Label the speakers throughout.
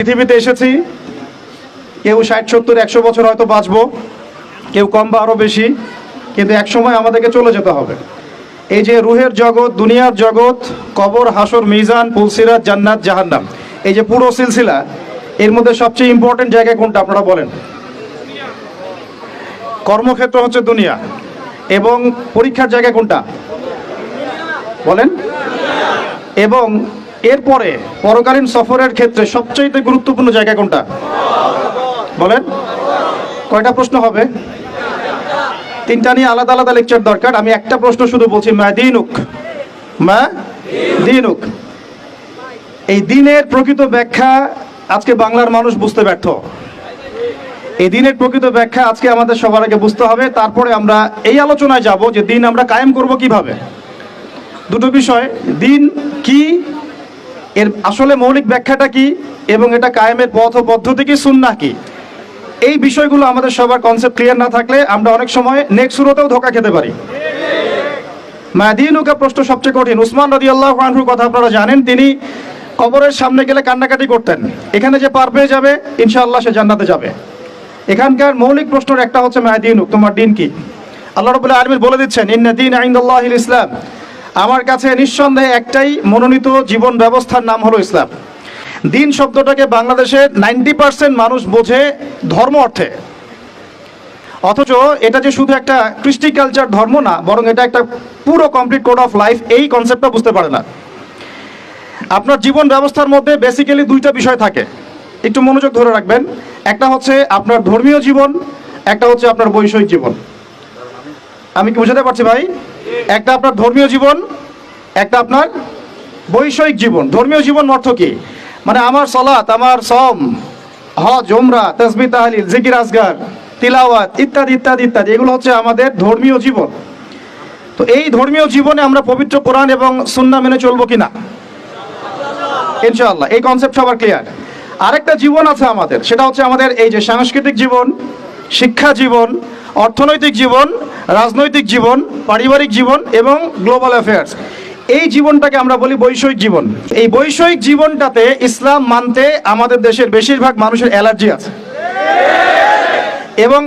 Speaker 1: পৃথিবীতে এসেছি। কেউ ষাট, সত্তর, একশো বছর হয়তো বাঁচবো, কেউ কম বা আরও বেশি, কিন্তু এক সময় আমাদেরকে চলে যেতে হবে। এই যে রুহের জগৎ, দুনিয়ার জগৎ, কবর, হাসর, মিজান পুলসিরাত জান্নাত, জাহান্নাম, এই যে পুরো সিলসিলা, এর মধ্যে সবচেয়ে ইম্পর্টেন্ট জায়গা কোনটা আপনারা বলেন? কর্মক্ষেত্র হচ্ছে দুনিয়া, এবং পরীক্ষার জায়গা কোনটা? বলেন। এবং এরপরে পরকালীন সফরের ক্ষেত্রে সবচেয়ে গুরুত্বপূর্ণ জায়গা কোনটা? বলেন। কয়টা প্রশ্ন হবে? তিনটা নিয়ে আলাদা আলাদা লেকচার দরকার। আমি একটা প্রশ্ন শুধু বলছি, মা দিনুক। মা দিনুক। এই দিনের প্রকৃত ব্যাখ্যা আজকে বাংলার মানুষ বুঝতে ব্যর্থ। এই দিনের প্রকৃত ব্যাখ্যা আজকে আমাদের সবার আগে বুঝতে হবে। তারপরে আমরা এই আলোচনায় যাব যে দিন আমরা কায়েম করব কীভাবে। দুটো বিষয়, দিন কি এর আসলে মৌলিক ব্যাখ্যাটা কি এবং এটা কায়েমের পথ ও পদ্ধতি কি সুন্নাহ কি? এই বিষয়গুলো আমাদের সবার কনসেপ্ট ক্লিয়ার না থাকলে আমরা অনেক সময় নেক্সট শুরুতেও ধোকা খেতে পারি। মাদিনুকা প্রশ্ন সবচেয়ে কঠিন। উসমান রদি আল্লাহ আনহুর কথা আপনারা জানেন, তিনি কবরের সামনে গেলে কান্নাকাটি করতেন। এখানে যে পার পেয়ে যাবে, ইনশাআল্লাহ সে জান্নাতে যাবে। এখানকার মৌলিক প্রশ্নের একটা হচ্ছে মাহদিনুক তোমার দিন কি? আল্লাহ রবুল্লাহ আলমির বলে দিচ্ছেন, ইন্না দিন আইন্দাল্লাহ ইসলাম। আমার কাছে নিঃসন্দেহে একটাই মনোনীত জীবন ব্যবস্থার নাম হলো ইসলাম। দিন শব্দটাকে বাংলাদেশের নাইনটি পার্সেন্ট মানুষ বোঝে ধর্ম অর্থে। অথচ এটা যে শুধু একটা কৃষ্টি কালচার ধর্ম না, বরং এটা একটা পুরো কমপ্লিট কোড অফ লাইফ এই কনসেপ্টটা বুঝতে পারে না। আপনার জীবন ব্যবস্থার মধ্যে বেসিক্যালি দুইটা বিষয় থাকে। একটু মনোযোগ ধরে রাখবেন। একটা হচ্ছে আপনার ধর্মীয় জীবন, একটা হচ্ছে আপনার বৈষয়িক জীবন। আমি কি বুঝাতে পারছি ভাই? একটা আপনার ধর্মীয় জীবন, একটা আপনার বৈষয়িক জীবন। ধর্মীয় জীবন অর্থ কি? মানে আমার সলাত, আমার সম হজ ওমরা তসবি তাহলিল, জিকির আসগার তিলাওয়াত ইত্যাদি ইত্যাদি ইত্যাদি, এগুলো হচ্ছে আমাদের ধর্মীয় জীবন। তো এই ধর্মীয় জীবনে আমরা পবিত্র কোরআন এবং সুন্না মেনে চলবো কিনা? ইনশাআল্লাহ, এই কনসেপ্ট সবার ক্লিয়ার আরেকটা জীবন আছে আমাদের, সেটা হচ্ছে আমাদের এই যে সাংস্কৃতিক জীবন শিক্ষা জীবন, অর্থনৈতিক জীবন, রাজনৈতিক জীবন, পারিবারিক জীবন এবং গ্লোবাল অ্যাফেয়ার্স এই জীবনটাকে আমরা বলি বৈষয়িক জীবন। এই বৈষয়িক জীবনটাতে ইসলাম মানতে আমাদের দেশের বেশিরভাগ মানুষের অ্যালার্জি আছে। এবং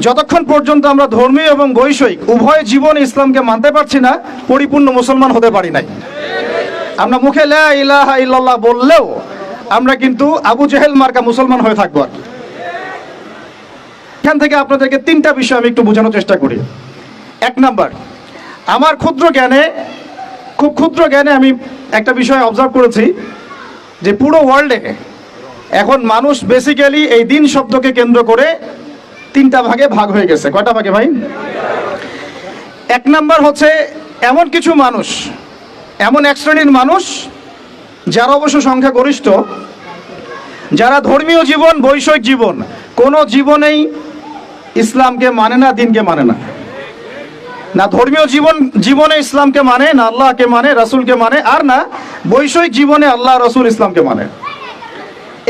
Speaker 1: যতক্ষণ পর্যন্ত আমরা ধর্মীয় এবং বৈষয়িক, উভয় জীবন ইসলামকে মানতে পারছি না, পরিপূর্ণ মুসলমান হতে পারি নাই। আমরা মুখে লা ইলাহা ইল্লাল্লাহ বললেও আমরা কিন্তু আবু জেহেল মার্কা মুসলমান হয়ে থাকব আর। এখান থেকে আপনাদেরকে তিনটা বিষয় আমি একটু বোঝানোর চেষ্টা করি। এক নাম্বার, আমার ক্ষুদ্র জ্ঞানে, খুব ক্ষুদ্র জ্ঞানে আমি একটা বিষয় অবজার্ভ করেছি যে পুরো ওয়ার্ল্ডে এখন মানুষ বেসিক্যালি এই দিন শব্দকে কেন্দ্র করে তিনটা ভাগে ভাগ হয়ে গেছে। কয়টা ভাগে ভাই? এক নাম্বার হচ্ছে, এমন কিছু মানুষ, এমন এক শ্রেণির মানুষ, যারা অবশ্য সংখ্যা গরিষ্ঠ, যারা ধর্মীয় জীবন, বৈষয়িক জীবন, কোনো জীবনেই ইসলামকে মানে না, দিনকে মানে না। না ধর্মীয় জীবন, জীবনে ইসলামকে মানে না আল্লাহকে মানে রাসূলকে মানে আর না বৈষয়িক জীবনে আল্লাহ, রসুল ইসলামকে মানে।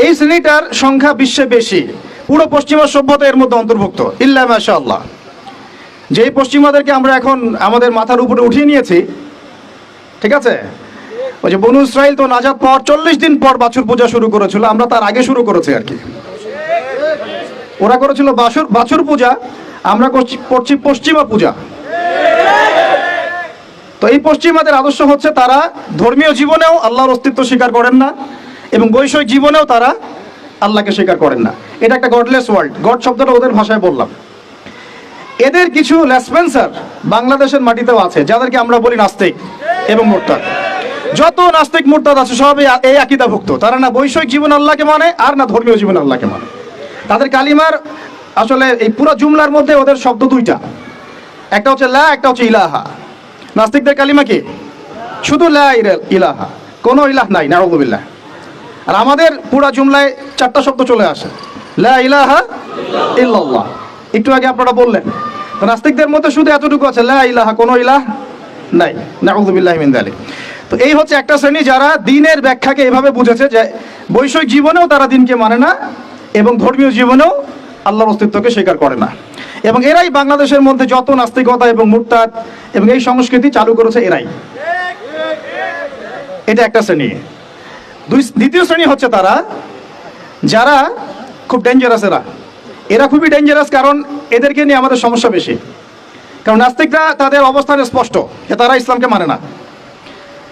Speaker 1: এই শ্রেণীটার সংখ্যা বিশ্বে বেশি। পুরো পশ্চিমা সভ্যতা এর মধ্যে অন্তর্ভুক্ত। ইল্লা মাশা আল্লাহ যেই পশ্চিমাদেরকে আমরা এখন আমাদের মাথার উপরে উঠিয়ে নিয়েছি, ঠিক আছে? ওই যে বনু ইসরাইল তো নাজাত পাওয়ার চল্লিশ দিন পর বাছুর পূজা শুরু করেছিল, আমরা তার আগে শুরু করেছি আর কি। ওরা করেছিল বাছুর বাছুর পূজা, আমরা করছি করছি পশ্চিমা পূজা। তো এই পশ্চিমাদের আদর্শ হচ্ছে তারা ধর্মীয় জীবনেও আল্লাহর অস্তিত্ব স্বীকার করেন না এবং বৈষয়িক জীবনেও তারা আল্লাহকে স্বীকার করেন না। এটা একটা গডলেস ওয়ার্ল্ড গড শব্দটা ওদের ভাষায় বললাম। এদের কিছু লেসপেন্সার বাংলাদেশের মাটিতেও আছে, যাদেরকে আমরা বলি নাস্তিক এবং মোরতাদ। যত নাস্তিক মোরতাদ আছে সবই এই আকিদাভুক্ত। তারা না বৈষয়িক জীবন আল্লাহকে মানে আর না ধর্মীয় জীবন আল্লাহকে মানে। তাদের কালিমার আসলে এই পুরো জুমলার মধ্যে ওদের শব্দ দুইটা। একটা হচ্ছে লা, একটা হচ্ছে ইলাহা। নাস্তিকদের কালিমা কি? শুধু লা ইলাহা। কোনো ইলাহ নাই নারুবিল্লাহ আর আমাদের পুরা জুমলায় চারটা শব্দ চলে আসে। লা ইলাহা ইল্লাল্লাহ। একটু আগে আপনারা বললেন। নাস্তিকদের মধ্যে শুধু এতটুকু আছে, লা ইলাহা, কোনো ইলাহ নাই। নাউযুবিল্লাহি মিন যালিক তো এই হচ্ছে একটা শ্রেণি যারা দিনের ব্যাখ্যাকে এভাবে বুঝেছে যে বৈষয়িক জীবনেও তারা দিনকে মানে না এবং ধর্মীয় জীবনেও আল্লাহর অস্তিত্বকে স্বীকার করে না। এবং এরাই বাংলাদেশের মধ্যে যত নাস্তিকতা এবং মুরতাদ এবং এই সংস্কৃতি চালু করেছে এরাই। এটা একটা শ্রেণি। দুই দ্বিতীয় শ্রেণি হচ্ছে তারা, যারা খুব ডেঞ্জারাস এরা। এরা খুবই ডেঞ্জারাস কারণ এদেরকে নিয়ে আমাদের সমস্যা বেশি। কারণ নাস্তিকরা তাদের অবস্থান স্পষ্ট, যে তারা ইসলামকে মানে না।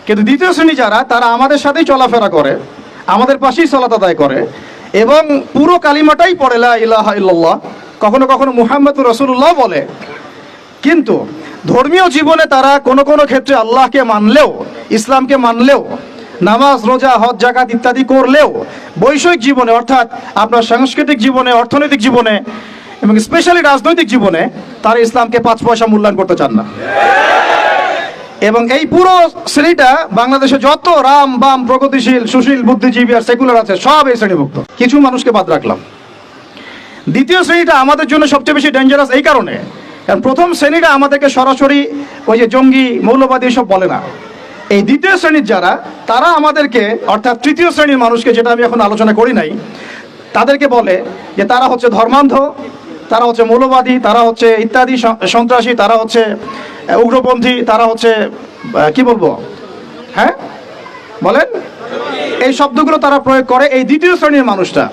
Speaker 1: কিন্তু দ্বিতীয় শ্রেণি যারা, তারা আমাদের সাথেই চলাফেরা করে, আমাদের পাশেই সলাত আদায় করে। এবং পুরো কালিমাটাই পড়ে, লা ইলাহা ইল্লাল্লাহ কখনো কখনো মুহাম্মদ রসুল্লাহ বলে। কিন্তু ধর্মীয় জীবনে তারা কোনো কোনো ক্ষেত্রে আল্লাহকে মানলেও, ইসলামকে মানলেও, নামাজ, রোজা, হজ জাকাত ইত্যাদি করলেও বৈষয়িক জীবনে, অর্থাৎ আপনার সাংস্কৃতিক জীবনে, অর্থনৈতিক জীবনে এবং স্পেশালি রাজনৈতিক জীবনে, তারা ইসলামকে পাঁচ পয়সা মূল্যায়ন করতে চান না। এবং এই পুরো শ্রেণীটা বাংলাদেশে যত রাম, বাম, প্রগতিশীল, সুশীল, বুদ্ধিজীবী আর সেকুলার আছে, সব এই শ্রেণীভুক্ত। কিছু মানুষকে বাদ রাখলাম। দ্বিতীয় শ্রেণীটা আমাদের জন্য সবচেয়ে বেশি ডেঞ্জারাস এই কারণে। কারণ প্রথম শ্রেণীটা আমাদেরকে সরাসরি ওই যে জঙ্গি, মৌলবাদী এসব বলে না। এই দ্বিতীয় শ্রেণির যারা, তারা আমাদেরকে, অর্থাৎ তৃতীয় শ্রেণির মানুষকে, যেটা আমি এখন আলোচনা করি নাই, তাদেরকে বলে যে তারা হচ্ছে ধর্মান্ধ, তারা হচ্ছে মৌলবাদী, তারা হচ্ছে ইত্যাদি, সন্ত্রাসী, তারা হচ্ছে উগ্রপন্থী, তারা হচ্ছে কি বলব? হ্যাঁ? বলেন? এই শব্দগুলো তারা প্রয়োগ করে এই দ্বিতীয় শ্রেণির মানুষটা।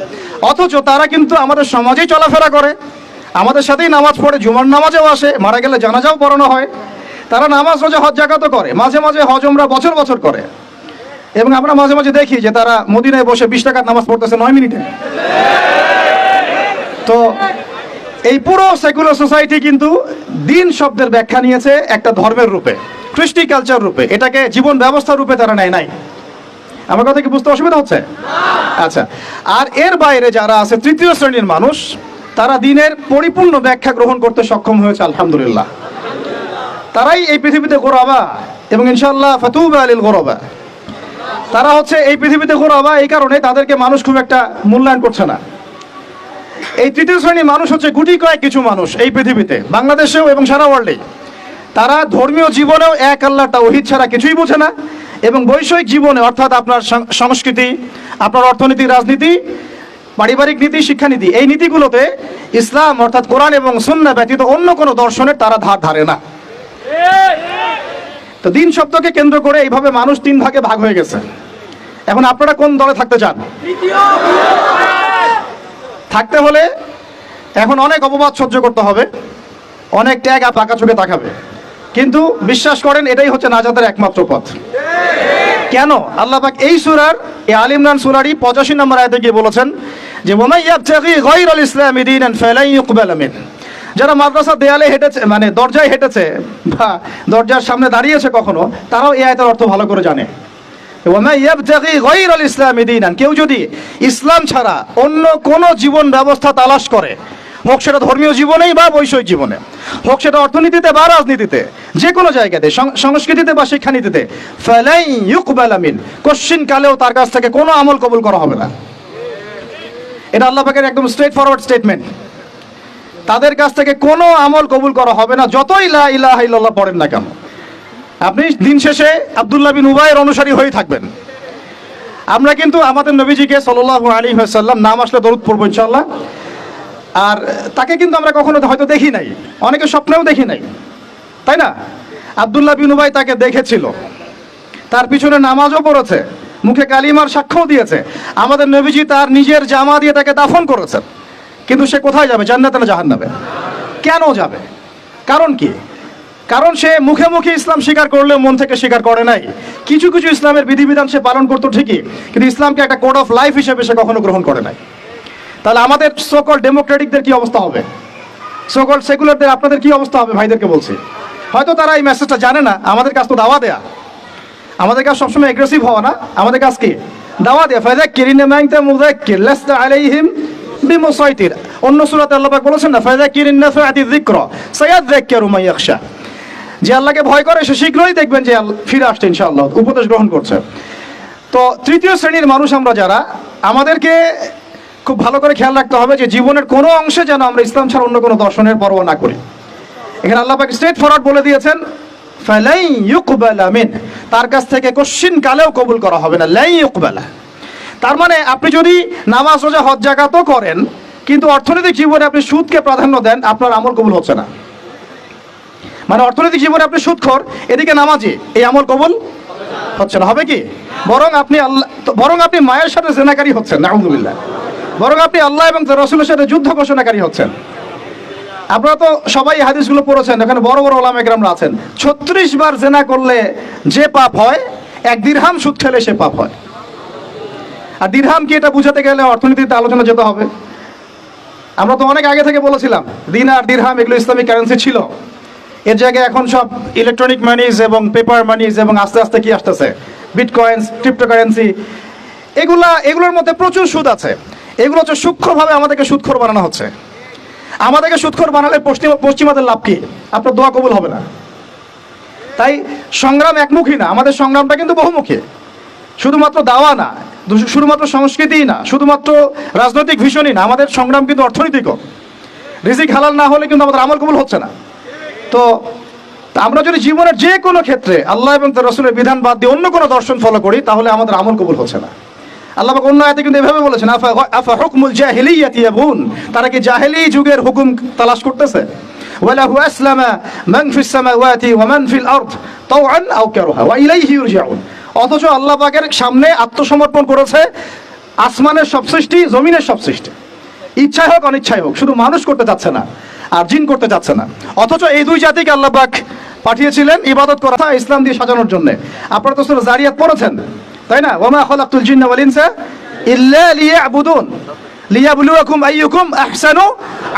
Speaker 1: অথচ তারা কিন্তু আমাদের সমাজেই চলাফেরা করে। আমাদের সাথেই নামাজ পড়ে, জুমার নামাজেও আসে, মারা গেলে জানাজাও পড়ানো হয়। তারা নামাজ রোজা হজ জাকাতও করে, মাঝে মাঝে হজ আমরা বছর বছর করে। এবং আমরা মাঝে মাঝে দেখি যে তারা মদিনায় বসে বিশ টাকার নামাজ পড়তেছে নয় মিনিটে। তো এই পুরো সেকুলার সোসাইটি কিন্তু দিন শব্দের ব্যাখ্যা নিয়েছে একটা ধর্মের রূপে, কৃষ্টি কালচার রূপে। এটাকে জীবন ব্যবস্থা রূপে তারা নেয় নাই। আমার কথা কি বুঝতে অসুবিধা হচ্ছে? আচ্ছা আর এর বাইরে যারা আছে, তৃতীয় শ্রেণির মানুষ, তারা দিনের পরিপূর্ণ ব্যাখ্যা গ্রহণ করতে সক্ষম হয়েছে, আলহামদুলিল্লাহ। তারাই এই পৃথিবীতে গোরাবা এবং ইনশাল্লাহ ফাতুব আলিল গোরবা। তারা হচ্ছে এই পৃথিবীতে গোরাবা, এই কারণে তাদেরকে মানুষ খুব একটা মূল্যায়ন করছে না। এই তৃতীয় শ্রেণির মানুষ হচ্ছে গুটি কয়েক কিছু মানুষ এই পৃথিবীতে, বাংলাদেশেও এবং সারা ওয়ার্ল্ডে তারা ধর্মীয় জীবনেও এক আল্লাহ তাওহিদ ছাড়া কিছুই বোঝে না এবং বৈষয়িক জীবনে, অর্থাৎ আপনার সংস্কৃতি, আপনার অর্থনীতি, রাজনীতি, পারিবারিক নীতি, শিক্ষানীতি, এই নীতিগুলোতে ইসলাম, অর্থাৎ কোরআন এবং সুন্না ব্যতীত অন্য কোনো দর্শনের তারা ধার ধারে না। তো দিন শব্দকে কেন্দ্র করে এইভাবে মানুষ তিন ভাগে ভাগ হয়ে গেছে। এখন আপনারা কোন দলে থাকতে চান? থাকতে হলে এখন অনেক অপবাদ সহ্য করতে হবে, অনেক ট্যাগ আর পাকা চোখে তাকাবে। কিন্তু বিশ্বাস করেন, এটাই হচ্ছে নাজাতের একমাত্র পথ। কেন? আল্লাহ পাক এই সুরার, এই আল ইমরান সুরারই পঁচাশি নম্বর আয়তে গিয়ে বলেছেন যে ইসলামি যারা মাদ্রাসা দেয়ালে হেঁটেছে মানে দরজায় হেঁটেছে বা দরজার সামনে দাঁড়িয়েছে কখনো, তারাও এই আয়তের অর্থ ভালো করে জানে। কেউ যদি ইসলাম ছাড়া অন্য কোন জীবন ব্যবস্থা তালাশ করে, হোক সেটা ধর্মীয় জীবনেই বা বৈষয়িক জীবনে, হোক সেটা অর্থনীতিতে বা রাজনীতিতে, যে কোনো জায়গাতে সংস্কৃতিতে বা শিক্ষানীতিতে, ফালাই ইউকবাল কোশ্চিন কালেও তার কাছ থেকে কোনো আমল কবুল করা হবে না। এটা আল্লাহ পাকের একদম স্ট্রেট ফরওয়ার্ড স্টেটমেন্ট তাদের কাছ থেকে কোনো আমল কবুল করা হবে না, যতই লা ইলাহা ইল্লাল্লাহ পড়েন না কেন। আপনি দিন শেষে আব্দুল্লাহ বিন উবাইয়ের অনুসারী হয়ে থাকবেন। আমরা কিন্তু আমাদের নবীজিকে সাল্লাল্লাহু আলী সাল্লাম নাম আসলে দরুদ পড়ব ইনশাল্লাহ আর তাকে কিন্তু আমরা কখনো হয়তো দেখি নাই। অনেকে স্বপ্নেও দেখি নাই। তাই না? আব্দুল্লাহ বিন উবাই তাকে দেখেছিল। তার পিছনে নামাজও পড়েছে, মুখে কালিমার সাক্ষ্যও দিয়েছে। আমাদের নবীজি তার নিজের জামা দিয়ে তাকে দাফন করেছেন। কিন্তু সে কোথায় যাবে? জান্নাতে না জাহান্নামে? কেন যাবে? কারণ কি? কারণ সে মুখে মুখে ইসলাম স্বীকার করলেও মন থেকে স্বীকার করে নাই। কিছু কিছু ইসলামের বিধিবিধান সে পালন করতো ঠিকই, কিন্তু ইসলামকে একটা কোড অফ লাইফ হিসেবে সে কখনো গ্রহণ করে নাই। তাহলে আমাদের সকল ডেমোক্রেটিকদের কি অবস্থা হবে? সকল সেকুলারদের আপনাদের কি অবস্থা হবে? ভাইদেরকে বলছি। হয়তো তারা এই মেসেজটা জানে না, আমাদের কাজ তো দাওয়া দেয়া। আমাদের কাজ সবসময় এগ্রেসিভ হওয়া না। আমাদের কাজ কি? দাওয়া দেয়া। ফায়দাক্কির ইন্নামা মুযাক্কির, লাস্তা আলাইহিম বিমুসাইতির। অন্য সূরাতে আল্লাহ বলেছেন না ফায়দাক্কির ইন্নাফাতি যিকরা সায়াযাক্কারু মান ইয়াখশা। যে আল্লাহকে ভয় করে, সে শীঘ্রই দেখবেন যে ফিরে আসছে ইনশাআল্লাহ, উপদেশ গ্রহণ করছে। তো তৃতীয় শ্রেণির মানুষ আমরা যারা, আমাদেরকে খুব ভালো করে খেয়াল রাখতে হবে যে জীবনের কোনো অংশে যেন আমরা ইসলাম ছাড়া অন্য কোনো দর্শনের পরোয়া না করি। এখানে আল্লাহ পাক স্ট্রেট ফরওয়ার্ড বলে দিয়েছেন ফালাই ইউকবালা মিন। তার কাছ থেকে কোশ্চিন কালেও কবুল করা হবে না লাই ইউকবালা। তার মানে আপনি যদি নামাজ, রোজা, হজ, জাকাতও করেন, কিন্তু অর্থনৈতিক জীবনে আপনি সুদকে প্রাধান্য দেন, আপনার আমল কবুল হচ্ছে না। মানে অর্থনৈতিক জীবনে আপনি সুদখোর এদিকে নামাজি, এই আমল কবুল হচ্ছে না। হবে কি? বরং আপনি আল্লাহ বরং আপনি মায়ের সাথে জেনাকারী হচ্ছেন, নাউজুবিল্লাহ। বরং আপনি আল্লাহ এবং রসুলের সাথে যুদ্ধ ঘোষণাকারী হচ্ছেন। আপনারা তো সবাই হাদিসগুলো পড়েছেন, এখানে বড় বড় ওলাম একরামরা আছেন। ছত্রিশ বার জেনা করলে যে পাপ হয়, এক দিরহাম সুদ খেলে সে পাপ হয়। আর দিরহাম কি এটা বুঝাতে গেলে অর্থনীতিতে আলোচনা যেতে হবে? আমরা তো অনেক আগে থেকে বলেছিলাম, দিন আর দিরহাম এগুলো ইসলামিক কারেন্সি ছিল। এর জায়গায় এখন সব ইলেকট্রনিক মানিজ এবং পেপার মানিজ এবং আস্তে আস্তে কি আসতেছে? বিটকয়েন্স ক্রিপ্টোকারেন্সি এগুলা, এগুলোর মধ্যে প্রচুর সুদ আছে। এগুলো হচ্ছে সূক্ষ্মভাবে আমাদেরকে সুদখোর বানানো হচ্ছে। আমাদেরকে সুদখোর বানালে পশ্চিম, পশ্চিমাদের লাভ কি? আপনার দোয়া কবুল হবে না। তাই সংগ্রাম একমুখী না, আমাদের সংগ্রামটা কিন্তু বহুমুখী। শুধুমাত্র দাওয়া না শুধুমাত্র সংস্কৃতিই না, শুধুমাত্র রাজনৈতিক ভীষণই না, আমাদের সংগ্রাম কিন্তু অর্থনৈতিকও। রিজিক হালাল না হলে কিন্তু আমাদের আমল কবুল হচ্ছে না। তো আমরা যদি জীবনের যে কোনো ক্ষেত্রে আল্লাহ এবং তার রসুলের বিধান বাদ দিয়ে অন্য কোনো দর্শন ফলো করি, তাহলে আমাদের আমল কবুল হচ্ছে না। আল্লাহ অন্য আয়াতে কিন্তু এভাবে বলেছেন, আফা আফা হুকমুল জাহিলিয়াতি ইয়াবুন? তারা কি জাহেলি যুগের হুকুম তালাশ করতেছে? ওয়ালাহু আসলামা মান ফিস সামাওয়াতি ওয়া মান ফিল আরদ তাওআন আও কারহা ওয়া ইলাইহি ইরজাউন অথচ আল্লাহ পাকের সামনে আত্মসমর্পণ করেছে আসমানের সব সৃষ্টি জমিনের সব সৃষ্টি ইচ্ছাই হোক, অনিচ্ছাই হোক, শুধু মানুষ করতে চাচ্ছে না। আর জিন করতে চাচ্ছে না। অথচ এই দুই জাতিকে আল্লাহ পাক পাঠিয়েছিলেন ইবাদত করা, ইসলাম দিয়ে সাজানোর জন্য। আপনারা তো সূরা জারিয়াত পড়েছেন, তাই না? ওমা খালাকতুল জিন্না ওয়াল ইনসা ইল্লা লিয়াবুদুন। লিয়াবলুয়াকুম আইয়ুকুম আহসানু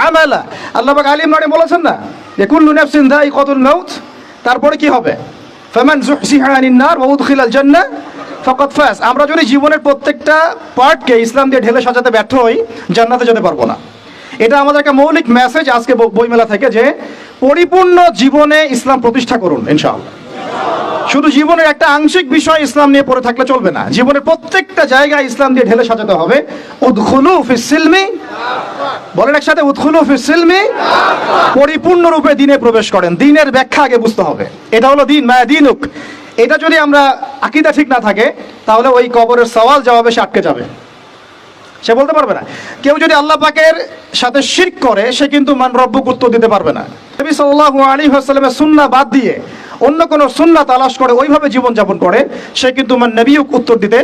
Speaker 1: আমালা। আল্লাহ পাক আলী ইমরানে বলেছেন না যে, কুল্লু নাফসিন যায়িকাতুল মাউত। তারপরে কি হবে? ফামান যুহসিহা আনিন নার ওয়া উদখিলাল জান্নাহ ফাকাদ ফাজ আমরা যদি জীবনের প্রত্যেকটা পার্টকে ইসলাম দিয়ে ঢেলে সাজাতে ব্যর্থ হই, জান্নাতে যেতে পারব না। এটা আমাদের একটা মৌলিক মেসেজ আজকে বইমেলা থেকে যে পরিপূর্ণ জীবনে ইসলাম প্রতিষ্ঠা করুন, ইনশাআল্লাহ। শুধু জীবনের একটা আংশিক বিষয় ইসলাম নিয়ে পড়ে থাকলে চলবে না। জীবনের প্রত্যেকটা জায়গায় ইসলাম দিয়ে ঢেলে সাজাতে হবে। উদখুলু ফিস সিলমি। বলেন একসাথে, উদখুলু ফিস সিলমি। পরিপূর্ণ রূপে দিনে প্রবেশ করেন। দিনের ব্যাখ্যা আগে বুঝতে হবে। এটা হলো দিন, মায়া দিনুক। এটা যদি আমরা আকিদা ঠিক না থাকে, তাহলে ওই কবরের সওয়াল জবাবে সে আটকে যাবে। সে বলতে পারবে না। কেউ যদি আল্লাহ পাকের সাথে শিরক করে, সে কিন্তু মান রব্বক উত্তর দিতে পারবে না। নবী সাল্লাল্লাহু আলাইহি ওয়াসাল্লামের সুন্নাহ বাদ দিয়ে অন্য কোনো সুন্না তালাশ করে, ওইভাবে জীবন যাপন করে, সে কিন্তু মান নবীও উত্তর দিতে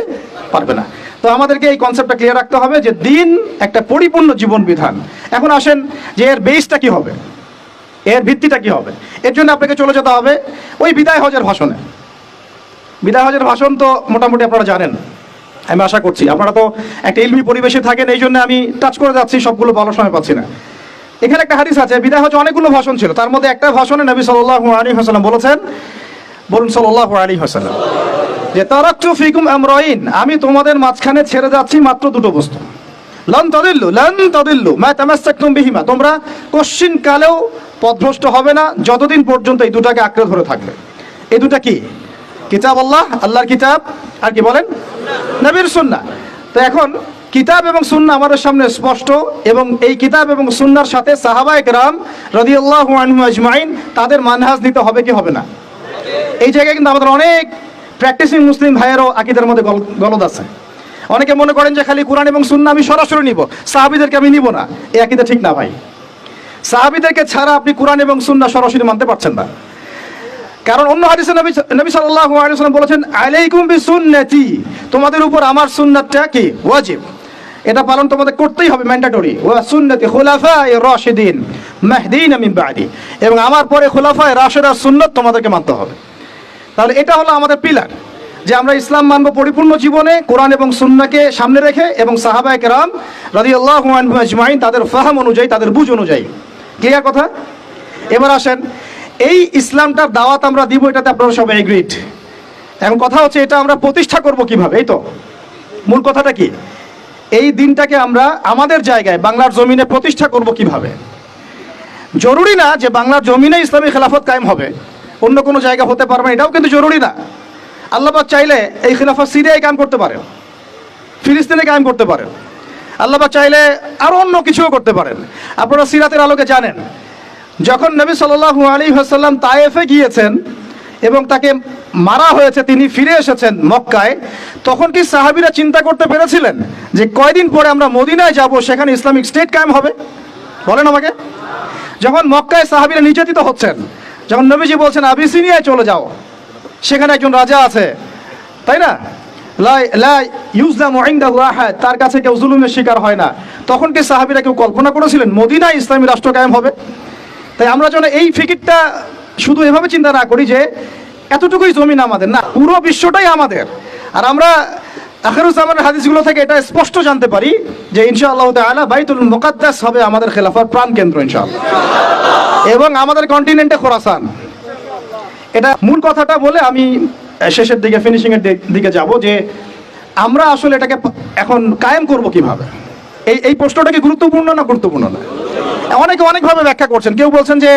Speaker 1: পারবে না। তো আমাদেরকে এই কনসেপ্টটা ক্লিয়ার রাখতে হবে যে দিন একটা পরিপূর্ণ জীবন বিধান এখন আসেন যে এর বেসটা কি হবে? এর ভিত্তিটা কি হবে? এর জন্য আপনাকে চলে যেতে হবে ওই বিদায় হজের ভাষণে। বিদায় হজের ভাষণ তো মোটামুটি আপনারা জানেন। আমি আশা করছি। আপনারা তো একটা ইলমি পরিবেশে থাকেন, এই জন্য আমি টাচ করে যাচ্ছি, সবগুলো বলার সময় পাচ্ছি না। এখানে একটা হাদিস আছে, বিদায় হজ অনেকগুলো ভাষণ ছিল। তার মধ্যে একটা ভাষণে নবী সাল্লাল্লাহু আলাইহি হাসালাম বলেছেন, বলুন সাল্লাহ আলাইহি হাসালাম যে, তারাকতু ফিকুম আমরাইন, আমি তোমাদের মাঝখানে ছেড়ে যাচ্ছি মাত্র দুটো বস্তু। লন তদিল্লু লন তদিল্লু, মা তামাসসাকতুম বিহিমা। তোমরা কোশ্চিন কালেও পথভ্রষ্ট হবে না, যতদিন পর্যন্ত এই দুটাকে আঁকড়ে ধরে থাকবে। এই দুটা কি? কিতাব আল্লাহ, আল্লাহর কিতাব, আর কি বলেন? নবীর সুন্নাহ। তো এখন কিতাব এবং সুন্না আমাদের সামনে স্পষ্ট এবং এই কিতাব এবং সুন্নার সাথে সাহাবায়ে কেরাম রাদিয়াল্লাহু আনহু আজমাইন তাদের মানহাজ নিতে হবে কি হবে না? এই জায়গায় কিন্তু আমাদের অনেক প্র্যাকটিসিং মুসলিম ভাইয়েরও আকিদের মধ্যে গল- গলদ আছে। অনেকে মনে করেন যে খালি কোরআন এবং সুন্না আমি সরাসরি নিব, সাহাবিদেরকে আমি নিব না। এই আকিদা ঠিক না ভাই। সাহাবিদেরকে ছাড়া আপনি কোরআন এবং সুন্না সরাসরি মানতে পারছেন না। কারণ অন্য হাদিসে নবী নবী সাল্লাল্লাহু আলাইহি ওয়াসাল্লাম বলেছেন, আলাইকুম বিসুন্নতি। তোমাদের উপর আমার সুন্নাতটা কি? ওয়াজিব। এটা পালন তোমাদের করতেই হবে ম্যান্ডেটরি ওয়া সুন্নতি খুলাফায়ে রাশিদিন মাহদিন মিন বাদি। এবং আমার পরে খুলাফায়ে রাশিদার সুন্নাত তোমাদেরকে মানতে হবে। তাহলে এটা হলো আমাদের পিলার, যে আমরা ইসলাম মানব পরিপূর্ণ জীবনে, কোরআন এবং সুন্নাকে সামনে রেখে এবং সাহাবায়ে কেরাম রাদিয়াল্লাহু আনহু আজমাইন তাদের ফাহাম অনুযায়ী, তাদের বুঝ অনুযায়ী। ক্লিয়ার কথা? এবার আসেন এই ইসলামটার দাওয়াত আমরা দিব, এটাতে আপনারা সবাই এগ্রিড এখন কথা হচ্ছে, এটা আমরা প্রতিষ্ঠা করব কীভাবে? এই তো, মূল কথাটা কি? এই দিনটাকে আমরা আমাদের জায়গায় বাংলার জমিনে প্রতিষ্ঠা করব কীভাবে? জরুরি না যে বাংলার জমিনে ইসলামী খেলাফত কায়েম হবে। অন্য কোনো জায়গা হতে পারবে এটাও কিন্তু জরুরি না। আল্লাহবাক চাইলে এই খেলাফত সিরিয়ায় কায়েম করতে পারেন, ফিলিস্তিনে কায়েম করতে পারেন। আল্লাহবাক চাইলে আরও অন্য কিছুও করতে পারেন। আপনারা সিরাতের আলোকে জানেন যখন নবী সাল্লাল্লাহু আলী হাসাল্লাম তায়েফে গিয়েছেন এবং তাকে মারা হয়েছে, তিনি ফিরে এসেছেন মক্কায়, তখন কি সাহাবিরা চিন্তা করতে পেরেছিলেন যে কয়দিন পরে আমরা মদিনায় যাব, সেখানে ইসলামিক স্টেট কায়েম হবে? বলেন আমাকে। যখন মক্কায় সাহাবিরা নির্যাতিত হচ্ছেন, যখন নবীজি বলছেন, আবিসিনিয়ায় চলে যাও, সেখানে একজন রাজা আছে। তাই না? তার কাছে কেউ জুলুমের শিকার হয় না। তখন কি সাহাবীরা কেউ কল্পনা করেছিলেন, মদিনায় ইসলামী রাষ্ট্র কায়েম হবে? তাই আমরা যেন এই ফিকিরটা শুধু এভাবে চিন্তা না করি যে এতটুকুই জমিন আমাদের। না, পুরো বিশ্বটাই আমাদের। আর আমরা আখরুজ্জামানের হাদিসগুলো থেকে এটা স্পষ্ট জানতে পারি যে ইনশাআল্লাহ তাআলা বাইতুল মুকাদ্দাস হবে আমাদের খেলাফার প্রাণ কেন্দ্র ইনশাআল্লাহ। এবং আমাদের কন্টিনেন্টে খোরাসান। এটা মূল কথাটা বলে আমি শেষের দিকে ফিনিশিংয়ের দিকে যাব যে আমরা আসলে এটাকে এখন কায়েম করব কীভাবে? এই এই প্রশ্নটা কি গুরুত্বপূর্ণ না গুরুত্বপূর্ণ না? অনেকে অনেকভাবে ব্যাখ্যা করছেন। কেউ বলছেন যে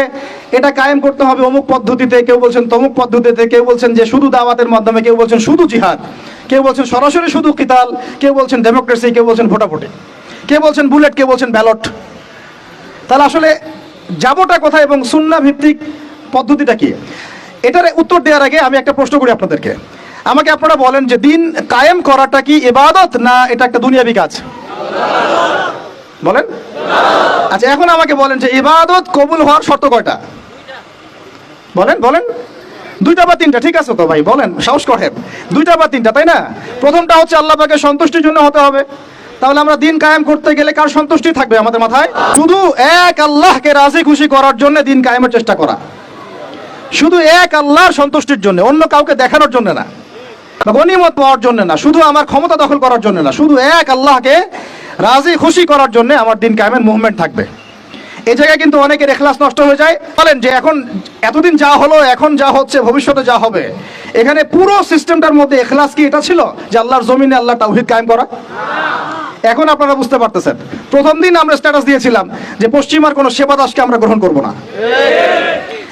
Speaker 1: এটা কায়েম করতে হবে অমুক পদ্ধতিতে, কেউ বলছেন তমুক পদ্ধতিতে, কেউ বলছেন যে শুধু দাওয়াতের মাধ্যমে, কেউ বলছেন শুধু জিহাদ, কেউ বলছেন সরাসরি শুধু কিতাল, কেউ বলছেন ডেমোক্রেসি, কেউ বলছেন ভোটাভুটি, কেউ বলছেন বুলেট, কেউ বলছেন ব্যালট। তাহলে আসলে যাবোটা কোথায় এবং সুন্না ভিত্তিক পদ্ধতিটা কি? এটার উত্তর দেওয়ার আগে আমি একটা প্রশ্ন করি আপনাদেরকে। আমাকে আপনারা বলেন যে দিন কায়েম করাটা কি এবাদত না এটা একটা দুনিয়াবি কাজ? বলেন? আচ্ছা এখন আমাকে বলেন যে ইবাদত কবুল হওয়ার শর্ত কয়টা? বলেন বলেন। দুইটা বা তিনটা, ঠিক আছে তো ভাই, বলেন, সাহস করেন। দুইটা বা তিনটা, তাই না? প্রথমটা হচ্ছে আল্লাহ পাকে সন্তুষ্টির জন্য হতে হবে। তাহলে আমরা দিন কায়েম করতে গেলে কার সন্তুষ্টি থাকবে আমাদের মাথায়? শুধু এক আল্লাহকে রাজি খুশি করার জন্য দিন কায়েমের চেষ্টা করা। শুধু এক আল্লাহর সন্তুষ্টির জন্য, অন্য কাউকে দেখানোর জন্য না। বা গনিমত পাওয়ার জন্য না, শুধু আমার ক্ষমতা দখল করার জন্য না, শুধু এক আল্লাহকে রাজি খুশি করার জন্য আমার দিন কায়েমের মুভমেন্ট থাকবে। এই জায়গায় কিন্তু অনেকের এখলাস নষ্ট হয়ে যায়। বলেন যে এখন এতদিন যা হলো, এখন যা হচ্ছে, ভবিষ্যতে যা হবে, এখানে পুরো সিস্টেমটার মধ্যে এখলাস কি এটা ছিল? যে আল্লাহর জমিনে আল্লাহ তাওহিদ কায়েম করা? এখন আপনারা বুঝতে পারতেছেন। প্রথম দিন আমরা স্ট্যাটাস দিয়েছিলাম যে পশ্চিমার কোনো সেবা দাসকে আমরা গ্রহণ করব না।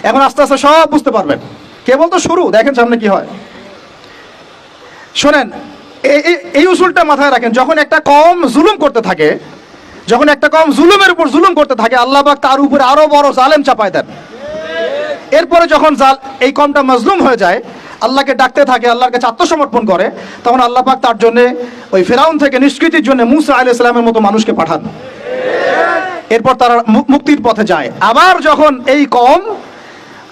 Speaker 1: এখন আস্তে আস্তে সব বুঝতে পারবেন। কেবল তো শুরু, দেখেন সামনে কি হয়। শোনেন এই- উসুলটা মাথায় রাখেন, যখন একটা কম জুলুম করতে থাকে, যখন একটা কম জুলুমের উপর জুলুম করতে থাকে, আল্লাহ পাক তার উপরে আরও বড় জালেম চাপায় দেন। এরপরে যখন জাল এই কমটা মজলুম হয়ে যায়, আল্লাহকে ডাকতে থাকে, আল্লাহর কাছে আত্মসমর্পণ করে, তখন আল্লাহ পাক তার জন্য ওই ফেরাউন থেকে নিষ্কৃতির জন্য মুসা আলাইহিস সালামের মতো মানুষকে পাঠান। এরপর তারা মুক্তির পথে যায়। আবার যখন এই কম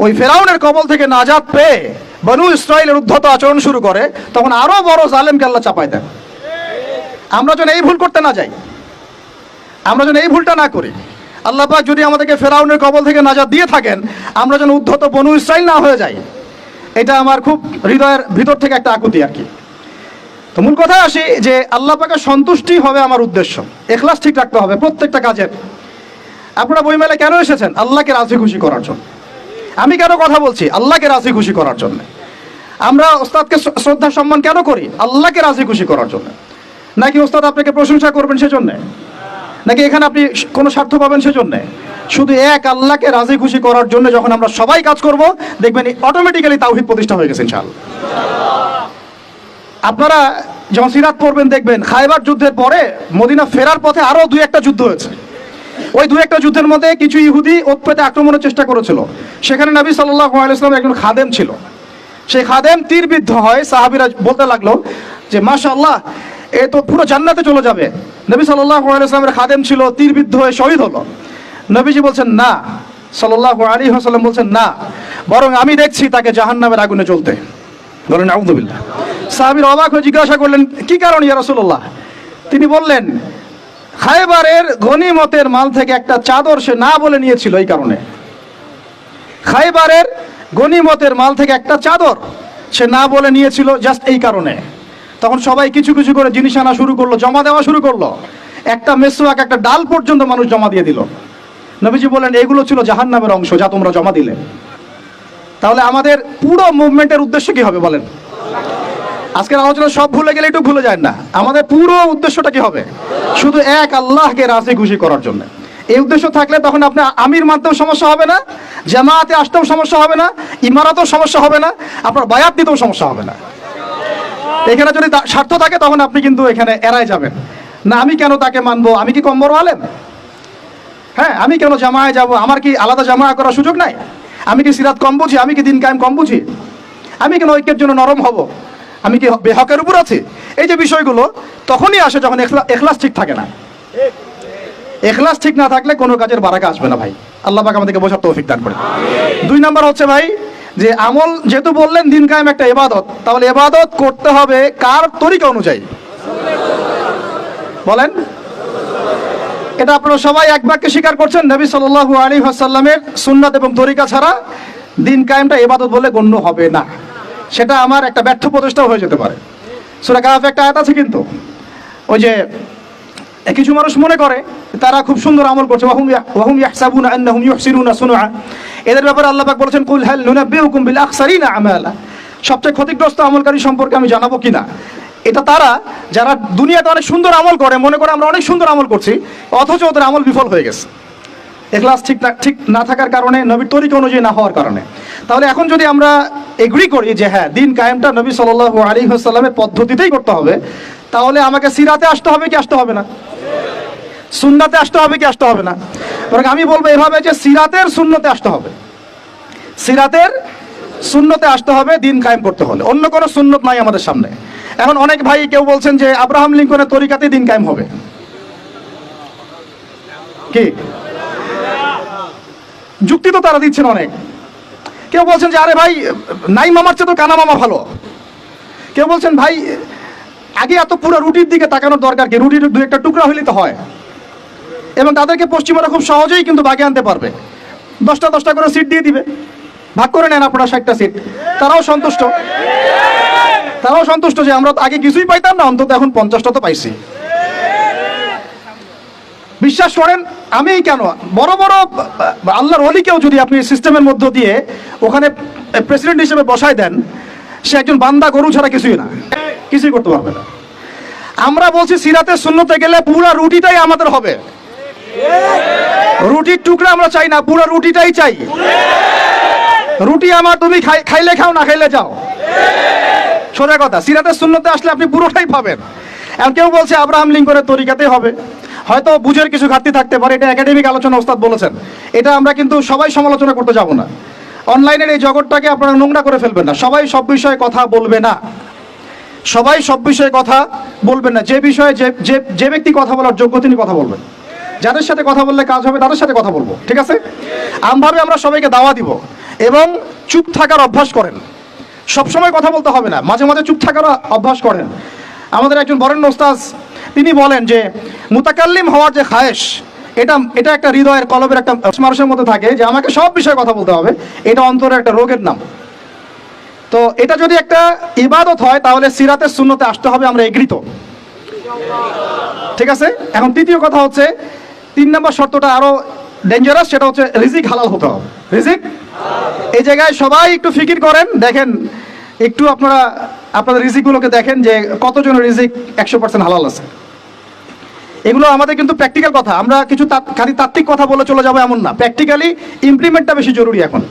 Speaker 1: ওই ফেরাউনের কবল থেকে নাজাত পেয়ে বনু ইসরায়েলের উদ্ধত আচরণ শুরু করে, তখন আরও বড় জালেমকে আল্লাহ চাপায় দেন। আমরা যেন এই ভুল করতে না যাই, আমরা যেন এই ভুলটা না করি। আল্লাহ পাক যদি আমাদেরকে ফেরাউনের কবল থেকে নাজাত দিয়ে থাকেন, আমরা যেন উদ্ধত বনু ইসরায়েল না হয়ে যাই। এটা আমার খুব হৃদয়ের ভিতর থেকে একটা আকুতি আর কি। তো মূল কথায় আসি যে আল্লাহ পাকের সন্তুষ্টি হবে আমার উদ্দেশ্য। এখলাস ঠিক রাখতে হবে প্রত্যেকটা কাজের। আপনারা বইমেলে কেন এসেছেন? আল্লাহকে রাজি খুশি করার জন্য। আমি কেন কথা বলছি? আল্লাহকে রাজি খুশি করার জন্য। আমরা ওস্তাদকে শ্রদ্ধা, সম্মান কেন করি? আল্লাহকে রাজি খুশি করার জন্য। নাকি ওস্তাদ আপনাকে প্রশংসা করবেন সেজন্য? নাকি এখানে আপনি কোনো স্বার্থ পাবেন সেজন্য? শুধু এক আল্লাহকে রাজি খুশি করার জন্য যখন আমরা সবাই কাজ করব, দেখবেন অটোমেটিক্যালি তাওহিদ প্রতিষ্ঠা হয়ে গেছে, ইনশাআল্লাহ। আপনারা যখন সিরাত পড়বেন, দেখবেন খাইবার যুদ্ধের পরে মদিনা ফেরার পথে আরও দুই একটা যুদ্ধ হয়েছে। ওই দুই একটা যুদ্ধের মধ্যে কিছু ইহুদি ওত পেতে আক্রমণের চেষ্টা করেছিল। সেখানে নবী সাল্লাহ আলাইসলাম একজন খাদেম ছিল। সেই খাদেম তীরবিদ্ধ হয় সাহাবিরা বলতে লাগল যে মাশা আল্লাহ এ তো পুরো জান্নাতে চলে যাবে। নবী সাল্লাহ আলাইসলামের খাদেম ছিল, তীরবিদ্ধ হয়ে শহীদ হলো। নবীজি বলছেন, না। সাল্লাহ আলী হাসাল্লাম বলছেন, না। বরং আমি দেখছি তাকে জাহান্নামের আগুনে চলতে বলেন আউদুবিল্লাহ সাহাবির অবাক হয়ে জিজ্ঞাসা করলেন, কি কারণ ইয়া রাসূলুল্লাহ? তিনি বললেন খাইবারের গনিমতের মাল থেকে একটা চাদর সে না বলে নিয়েছিল এই কারণে। খাইবারের গনিমতের মাল থেকে একটা চাদর সে না বলে নিয়েছিল জাস্ট এই কারণে। তখন সবাই কিছু কিছু করে জিনিস আনা শুরু করল, জমা দেওয়া শুরু করল। একটা মেসোয়াক একটা ডাল পর্যন্ত মানুষ জমা দিয়ে দিল। নবীজি বলেন, এগুলো ছিল জাহান্নামের অংশ যা তোমরা জমা দিলে। তাহলে আমাদের পুরো মুভমেন্টের উদ্দেশ্য কি হবে বলেন? আজকের আলোচনা সব ভুলে গেলে একটু ভুলে যায় না। আমাদের পুরো উদ্দেশ্যটা কি হবে? শুধু এক আল্লাহকে রাজি খুশি করার জন্য। এই উদ্দেশ্য থাকলে তখন আপনি আমির মানতেও সমস্যা হবে না, জামাতে আসতেও সমস্যা হবে না, ইমারাতেও সমস্যা হবে না, আপনার বায়াত দিতেও সমস্যা হবে না। এখানে যদি স্বার্থ থাকে তখন আপনি কিন্তু এখানে এড়ায় যাবেন। না, আমি কেন তাকে মানবো? আমি কি কম্বর আলেম? হ্যাঁ আমি কেন জামায় যাব? আমার কি আলাদা জামা করার সুযোগ নাই? আমি কি সিরাত কম বুঝি? আমি কি দিন কায়েম কম বুঝি? আমি কেন ঐক্যের জন্য নরম হব? আমি কি বেহকের উপর আছি? এই যে বিষয়গুলো, তখনই আসে যখন এখলাস ঠিক থাকে না। এখলাস ঠিক না থাকলে কোনো কাজের বারাকা আসবে না ভাই। আল্লাহ পাক আমাদেরকে বোঝার তৌফিক দান করে দুই নাম্বার হচ্ছে ভাই, যে আমল যেহেতু বললেন দিন কায়েম একটা এবাদত তাহলে এবাদত করতে হবে কার তরিকা অনুযায়ী? বলেন। এটা আপনারা সবাই এক বাক্যে স্বীকার করছেন, নবী সাল্লাল্লাহু আলী আসাল্লামের সুন্নাত এবং তরিকা ছাড়া দিন কায়েমটা এবাদত বলে গণ্য হবে না। সেটা আমার একটা ব্যর্থ প্রচেষ্টাও হয়ে যেতে পারে। সুরা কাহাফ একটা আয়াত আছে কিন্তু, ওই যে কিছু মানুষ মনে করে, তারা খুব সুন্দর আমল করছে, ওয়াহুম ওয়াহুম আন্নাহুম ইউহসিনুনা সুনুআ। এদের ব্যাপারে আল্লাহ পাক বলেছেন, কুল হাল নুনাব্বিউকুম বিল আখসারিনা আমালা? সবচেয়ে ক্ষতিগ্রস্ত আমলকারী সম্পর্কে আমি জানাব কিনা? এটা তারা, যারা দুনিয়াতে অনেক সুন্দর আমল করে, মনে করে আমরা অনেক সুন্দর আমল করছি, অথচ ওদের আমল বিফল হয়ে গেছে। এখলাস ঠিক না ঠিক না থাকার কারণে, নবীর তরিকা অনুযায়ী না হওয়ার কারণে। তাহলে এখন যদি আমরা এগ্রি করি যে হ্যাঁ দিন কায়েমটা নবী সাল্লাল্লাহু আলাইহি ওয়াসাল্লামের পদ্ধতিতেই করতে হবে, তাহলে আমাকে সিরাতে আসতে হবে কি আসতে হবে না? সুন্নাতে আসতে হবে কি আসতে হবে না? বরং আমি বলব এভাবে যে সিরাতের শূন্যতে আসতে হবে। সিরাতের শূন্যতে আসতে হবে দিন কায়েম করতে হলে। অন্য কোনো সুন্নত নাই আমাদের সামনে। এখন অনেক ভাই কেউ বলছেন যে আব্রাহাম লিঙ্কনের তরিকাতে দিন কায়েম হবে। কি? যুক্তি তো তারা দিচ্ছেন অনেক। কেউ বলছেন যে, আরে ভাই নাই মামার চেয়ে তো কানা মামা ভালো। কেউ বলছেন, ভাই, আগে এত পুরো রুটির দিকে তাকানোর দরকার কি? রুটির দু একটা টুকরা হইলেই তো হয়। এবং তাদেরকে পশ্চিমারা খুব সহজেই কিন্তু বাগে আনতে পারবে। দশটা দশটা করে সিট দিয়ে দিবে। ভাগ করে নেন আপনারা ষাটটা সিট তারাও সন্তুষ্ট। তারাও সন্তুষ্ট যে আমরা আগে কিছুই পাইতাম না, অন্তত এখন পঞ্চাশটা তো পাইছি। বিশ্বাস করেন আমি কেন? বড় বড় আল্লাহর অলিকেও যদি আপনি সিস্টেমের মধ্য দিয়ে ওখানে প্রেসিডেন্ট হিসেবে বসায় দেন, সে একজন বান্দা গরু ছাড়া কিছুই না। কিছুই করতে পারবে না। আমরা বলছি, সিরাতে শূন্যতে গেলে পুরো রুটিটাই আমাদের হবে। রুটির টুকরা আমরা চাই না, পুরো রুটিটাই চাই। রুটি আমার, তুমি খাই- খাইলে খাও, না খাইলে যাও। সোজা কথা সিরাতের শূন্যতে আসলে আপনি পুরোটাই পাবেন। এখন কেউ বলছে, আব্রাহাম লিঙ্কনের তরিকাতেই হবে। হয়তো বুঝের কিছু ঘাটতি থাকতে পারে, এটা একাডেমিক আলোচনা ওস্তাদ বলেছেন। এটা আমরা কিন্তু সবাই সমালোচনা করতে যাব না। অনলাইনের এই জগৎটাকে আপনারা নোংরা করে ফেলবেন না। সবাই সব বিষয়ে কথা বলবে না। সবাই সব বিষয়ে কথা বলবেন না। যে বিষয়ে যে যে ব্যক্তি কথা বলার যোগ্য, তিনি কথা বলবেন। যাদের সাথে কথা বললে কাজ হবে, তাদের সাথে কথা বলব। ঠিক আছে? আমভাবে আমরা সবাইকে দাওয়া দিব এবং চুপ থাকার অভ্যাস করেন। সবসময় কথা বলতে হবে না। মাঝে মাঝে চুপ থাকার অভ্যাস করেন। আমাদের একজন বরেণ্য ওস্তাজ তিনি বলেন যে মুতাকাল্লিম হওয়ার যে খায়েশ, এটা এটা একটা হৃদয়ের কলবের একটা মানুষের মধ্যে থাকে যে আমাকে সব বিষয়ে কথা বলতে হবে। এটা অন্তরের একটা রোগের নাম। তো এটা যদি একটা ইবাদত হয়, তাহলে সিরাতের শূন্যতে আসতে হবে, আমরা এগৃত ঠিক আছে? এখন তৃতীয় কথা হচ্ছে, তিন নম্বর শর্তটা আরও ডেঞ্জারাস সেটা হচ্ছে রিজিক হালাল হতে হবে। রিজিক? এই জায়গায় সবাই একটু ফিকির করেন। দেখেন, একটু আপনারা, আপনাদের রিজিকগুলোকে দেখেন যে কতজন রিজিক একশো পার্সেন্ট হালাল আছে। এগুলো আমাদের কিন্তু প্র্যাকটিক্যাল কথা। আমরা কিছু খালি তাত্ত্বিক কথা বলে চলে যাব এমন না। প্র্যাকটিক্যালি ইমপ্লিমেন্টটা বেশি জরুরি এখন।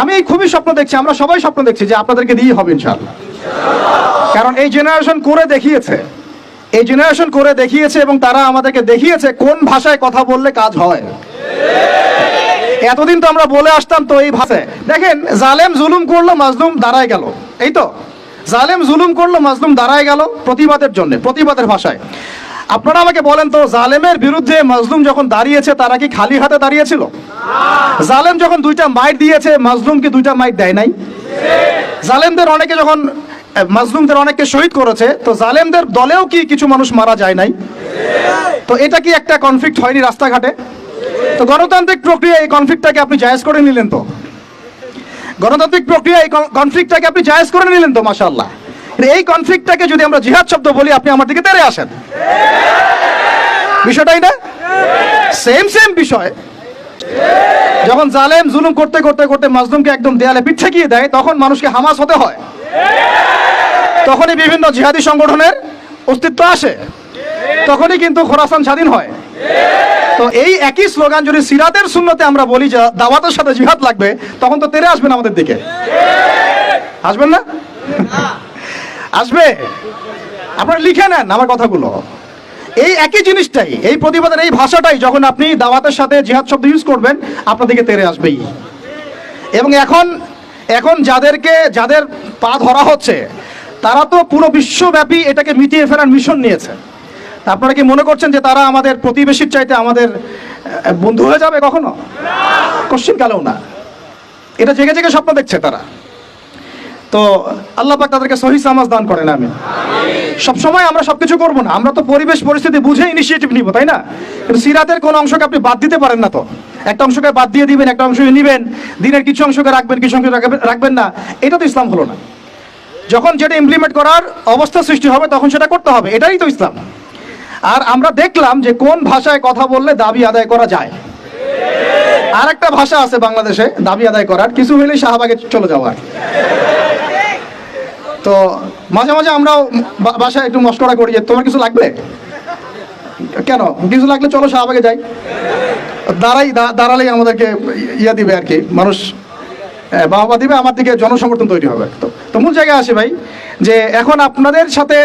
Speaker 1: আমি খুবই স্বপ্ন দেখছি, আমরা সবাই স্বপ্ন দেখছি যে আপনাদেরকে দিয়েই হবে ইনশাআল্লাহ। কারণ এই জেনারেশন করে দেখিয়েছে। এই জেনারেশন করে দেখিয়েছে এবং তারা আমাদেরকে দেখিয়েছে কোন ভাষায় কথা বললে কাজ হয়। এতদিন তো আমরা বলে আসতাম তো এই ভাষায়। দেখেন, জালেম জুলুম করল, মাজলুম দাঁড়ায় গেল। এই তো? জালেম জুলুম করল, মাজলুম দাঁড়ায় গেল প্রতিবাদের জন্য, প্রতিবাদের ভাষায়। আপনারা আমাকে বলেন তো, জালেমের বিরুদ্ধে মাজলুম যখন দাঁড়িয়েছে, তারা কি খালি হাতে দাঁড়িয়েছিল? জালেম যখন দুইটা মাইট দিয়েছে, মাজলুম কি দুইটা মাইট দেয় নাই? জালেমদের অনেকে যখন মাজলুমদের অনেককে শহীদ করেছে, তো জালেমদের দলেও কি কিছু মানুষ মারা যায় নাই? তো এটা কি একটা কনফ্লিক্ট হয়নি রাস্তাঘাটে? তো গণতান্ত্রিক প্রক্রিয়া এই কনফ্লিক্টটাকে আপনি জায়েজ করে নিলেন তো? গণতান্ত্রিক প্রক্রিয়া এই কনফ্লিক্টটাকে আপনি জায়েজ করে নিলেন তো, মাশাআল্লাহ। এই কনফ্লিক্টটাকে যদি আমরা জিহাদ শব্দ বলি, আপনি আমার দিকে তেরে আসেন। বিষয়টাই না সেম সেম বিষয়। যখন জালেম জুলুম করতে করতে করতে মাজলুমকে একদম দেয়ালে পিঠ ঠেকিয়ে দেয়, তখন মানুষকে হামাস হতে হয়। তখনই বিভিন্ন জিহাদি সংগঠনের অস্তিত্ব আসে। তখনই কিন্তু খোরাসান স্বাধীন হয়। তো এই একই স্লোগান যদি সিরাতের শূন্যতে আমরা বলি যে দাওয়াতের সাথে জিহাদ লাগবে, তখন তো তেরে আসবেন আমাদের দিকে। আসবেন না? আসবে? আপনারা লিখে নেন আমার কথাগুলো। এই একই জিনিসটাই, এই প্রতিবাদের এই ভাষাটাই যখন আপনি দাওয়াতের সাথে জিহাদ শব্দ ইউজ করবেন, আপনার দিকে তেরে আসবেই। এবং এখন এখন যাদেরকে, যাদের পা ধরা হচ্ছে, তারা তো পুরো বিশ্বব্যাপী এটাকে মিটিয়ে ফেলার মিশন নিয়েছে। আপনারা কি মনে করছেন যে তারা আমাদের প্রতিবেশীর চাইতে আমাদের বন্ধু হয়ে যাবে কখনো? কোশ্চিন কালেও না। এটা জেগে জেগে স্বপ্ন দেখছে তারা। তো আল্লাহ পাক তাদেরকে সহি সামাজ দান করেন আমি সব সময় আমরা সবকিছু করব না। আমরা তো পরিবেশ, পরিস্থিতি বুঝে ইনিশিয়েটিভ নিব, তাই না? কিন্তু সিরাতের কোন অংশকে আপনি বাদ দিতে পারেন না তো। একটা অংশকে বাদ দিয়ে দিবেন, একটা অংশকে নিবেন, দিনের কিছু অংশকে রাখবেন, কিছু অংশ রাখবেন- রাখবেন না। এটা তো ইসলাম হলো না। যখন যেটা ইমপ্লিমেন্ট করার অবস্থা সৃষ্টি হবে, তখন সেটা করতে হবে। এটাই তো ইসলাম। আর আমরা দেখলাম যে কোন ভাষায় কথা বললে দাবি আদায় করা যায়। আর একটা ভাষা আছে বাংলাদেশে দাবি আদায় করার, কিছু হলেই শাহবাগে চলে যাওয়ার। তো মাঝে মাঝে আমরাও বাসায় একটু মস্করা করি যে, তোমার কিছু লাগবে? কেন? কিছু লাগলে চলো শাহবাগে যাই। দাঁড়াই দাঁড়ালেই আমাদেরকে ইয়া দিবে আর কি, মানুষ বাহবা দিবে, আমার দিকে জনসমর্থন তৈরি হবে। তো তো মূল জায়গায় আসে ভাই, যে এখন আপনাদের সাথে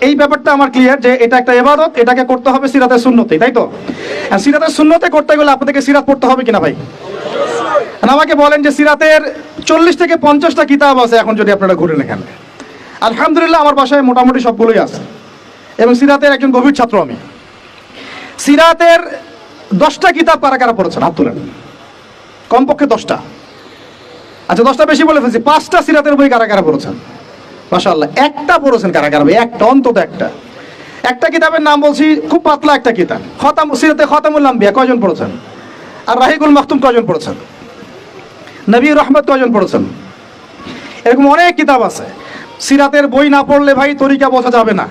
Speaker 1: এই ব্যাপারটা আমার ক্লিয়ার যে এটা একটা এবাদত এটাকে করতে হবে সিরাতের শূন্যতে তাই তো? সিরাতের শূন্যতে করতে গেলে আপনাদেরকে সিরাত পড়তে হবে কিনা ভাই? আমাকে বলেন যে সিরাতের চল্লিশ থেকে পঞ্চাশটা কিতাব আছে এখন যদি আপনারা ঘুরে নেখান। আলহামদুলিল্লাহ আমার বাসায় মোটামুটি সবগুলোই আছে। এবং সিরাতের একজন গভীর ছাত্র আমি। সিরাতের দশটা কিতাব কারা কারা পড়েছেন? হাত তুলেন। কমপক্ষে দশটা। আচ্ছা দশটা বেশি বলে ফেলছি। পাঁচটা সিরাতের বই কারা কারা পড়েছেন? মাশাআল্লাহ, একটা পড়েছেন কারা কারা একটা, অন্তত একটা। একটা কিতাবের নাম বলছি, খুব পাতলা একটা কিতাব। খতাম, সিরাতে খতামুল আম্বিয়া, কয়জন পড়েছেন? আর রাহিকুল মাহতুম কয়জন পড়েছেন? নবী রহমত কয়জন পড়েছেন? এরকম অনেক কিতাব আছে। সিরাতের বই না পড়লে ভাই তরিকা বোঝা যাবে না।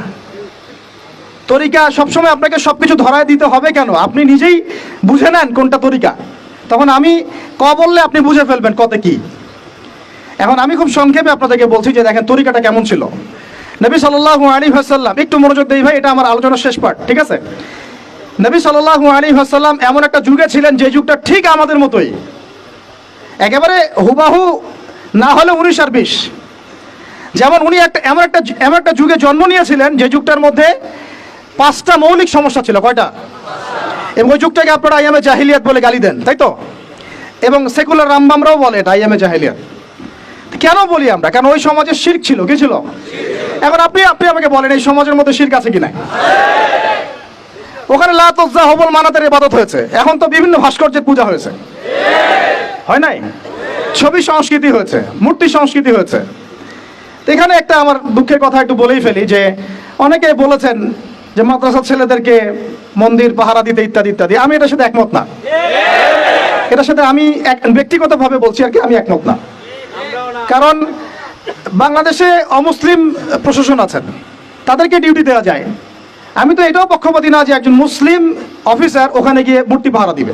Speaker 1: তরিকা সবসময় আপনাকে সবকিছু ধরায় দিতে হবে কেন? আপনি নিজেই বুঝে নেন কোনটা তরিকা। তখন আমি ক বললে আপনি বুঝে ফেলবেন কতে কি। এখন আমি খুব সংক্ষেপে আপনাদেরকে বলছি যে দেখেন তরিকাটা কেমন ছিল। নবী সাল্লাল্লাহু আলাইহি ওয়াসাল্লাম, একটু মনোযোগ দেই ভাই, এটা আমার আলোচনার শেষ পার্ট ঠিক আছে? নবী সাল্লাল্লাহু আলাইহি ওয়াসাল্লাম এমন একটা যুগে ছিলেন যে যুগটা ঠিক আমাদের মতোই। একেবারে হুবাহু না হলে উনিশ আর বিশ। যেমন উনি একটা, এমন একটা এমন একটা যুগে জন্ম নিয়েছিলেন যে যুগটার মধ্যে পাঁচটা মৌলিক সমস্যা ছিল, কয়টা? এবং ওই যুগটাকে আপনারা আইএমএ জাহিলিয়াত বলে গালি দেন, তাই তো? এবং সেকুলার রামবামরাও বলে এটা আইএমএ জাহিলিয়াত। কেন বলি আমরা? কেন ওই সমাজে শির্ক ছিল, কি ছিল? এখন আপনি আপনি আমাকে বলেন, এই সমাজের মধ্যে শির্ক আছে কি নাই ওখানে লাতজ্জা হবল মানাতের ইবাদত হয়েছে। এখন তো বিভিন্ন ভাস্কর্যের পূজা হয়েছে। হয় নাই? ছবি সংস্কৃতি হয়েছে, মূর্তি সংস্কৃতি হয়েছে। এখানে একটা আমার দুঃখের কথা একটু বলেই ফেলি, যে অনেকে বলেছেন যে মাদ্রাসার ছেলেদেরকে মন্দির, পাহারা দিতে ইত্যাদি ইত্যাদি। আমি এটার সাথে একমত না। এটার সাথে আমি এক ব্যক্তিগতভাবে বলছি আর কি, আমি একমত না। কারণ বাংলাদেশে অমুসলিম প্রশাসন আছেন তাদেরকে ডিউটি দেওয়া যায়। আমি তো এটাও পক্ষপাতি না যে একজন মুসলিম অফিসার ওখানে গিয়ে মূর্তি পাহারা দিবে।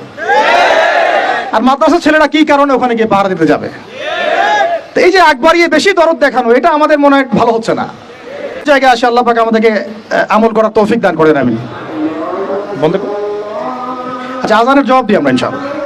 Speaker 1: আর মাদ্রাসার ছেলেরা কি কারণে ওখানে গিয়ে পাহারা দিতে যাবে? তো এই যে একবারিয়ে বেশি দরদ দেখানো এটা আমাদের মনে হয় ভালো হচ্ছে না। জায়গায় আসে আল্লাহ পাক আমাদেরকে আমল করার তৌফিক দান করেন আমি বন্ধ আচ্ছা আজানের জবাব দিই আমরা ইনশাআল্লাহ।